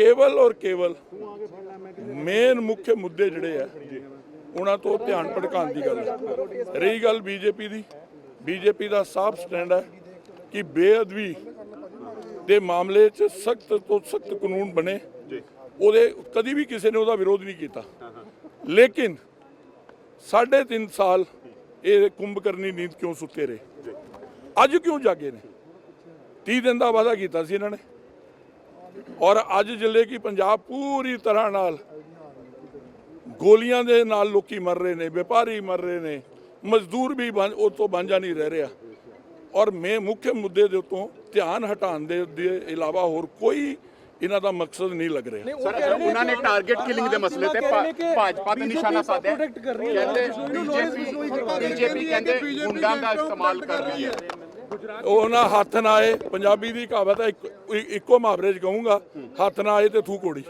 ਕੇਵਲ ਔਰ ਕੇਵਲ ਮੇਨ ਮੁੱਖ ਮੁੱਦੇ ਜਿਹੜੇ ਆ, ਉਹਨਾਂ ਤੋਂ ਧਿਆਨ ਭਟਕਾਉਣ ਦੀ ਗੱਲ ਹੈ ਰਹੀ ਗੱਲ ਬੀਜੇਪੀ ਦੀ। ਬੀਜੇਪੀ ਦਾ ਸਾਫ਼ ਸਟੈਂਡ ਹੈ ਕਿ ਬੇਅਦਬੀ ਦੇ ਮਾਮਲੇ 'ਚ ਸਖਤ ਤੋਂ ਸਖਤ ਕਾਨੂੰਨ ਬਣੇ। ਉਹਦੇ ਕਦੀ ਵੀ ਕਿਸੇ ਨੇ ਉਹਦਾ ਵਿਰੋਧ ਨਹੀਂ ਕੀਤਾ। ਲੇਕਿਨ ਸਾਢੇ ਤਿੰਨ ਸਾਲ ਇਹ ਕੁੰਭਕਰਨੀ ਨੀਂਦ ਕਿਉਂ ਸੁੱਤੇ ਰਹੇ? ਅੱਜ ਕਿਉਂ ਜਾਗੇ ਨੇ? 30 ਦਿਨ ਦਾ ਵਾਅਦਾ ਕੀਤਾ ਸੀ ਇਹਨਾਂ ਨੇ। ਔਰ ਅੱਜ ਜਿਲੇ ਕਿ ਪੰਜਾਬ ਪੂਰੀ ਤਰ੍ਹਾਂ ਨਾਲ ਗੋਲੀਆਂ ਦੇ ਨਾਲ ਲੋਕੀ ਮਰ ਰਹੇ ਨੇ ਵਪਾਰੀ ਮਰ ਰਹੇ ਨੇ ਮਜ਼ਦੂਰ ਵੀ ਉਹ ਤੋਂ ਬਾਂਝਾ ਨਹੀਂ ਰਹਿ ਰਿਹਾ। ਔਰ ਮੈਂ ਮੁੱਖ ਮੁੱਦੇ ਦੇ ਉੱਤੋਂ ਧਿਆਨ ਹਟਾਉਣ ਦੇ ਇਲਾਵਾ ਹੋਰ ਕੋਈ ਇਹਨਾਂ ਦਾ ਮਕਸਦ ਨਹੀਂ ਲੱਗ ਰਿਹਾ। ਸਰ ਉਹਨਾਂ ਨੇ ਟਾਰਗੇਟ ਕਿਲਿੰਗ ਦੇ ਮਸਲੇ ਤੇ ਭਾਜਪਾ ਤੇ ਨਿਸ਼ਾਨਾ ਸਾਧਿਆ। ਕਹਿੰਦੇ ਬੀਜੇਪੀ ਕਹਿੰਦੇ ਗੁੰਡਾਂ ਦਾ ਇਸਤੇਮਾਲ ਕਰ ਰਹੀ ਹੈ। ਉਹ ਨਾ ਹੱਥ ਨਾ ਆਏ ਪੰਜਾਬੀ ਦੀ ਕਹਾਵਤ ਹੈ ਇੱਕ- ਮੁਹਾਵਰੇ 'ਚ ਕਹੂੰਗਾ ਹੱਥ ਨਾ ਆਏ ਤੇ ਥੂ ਕੋੜੀ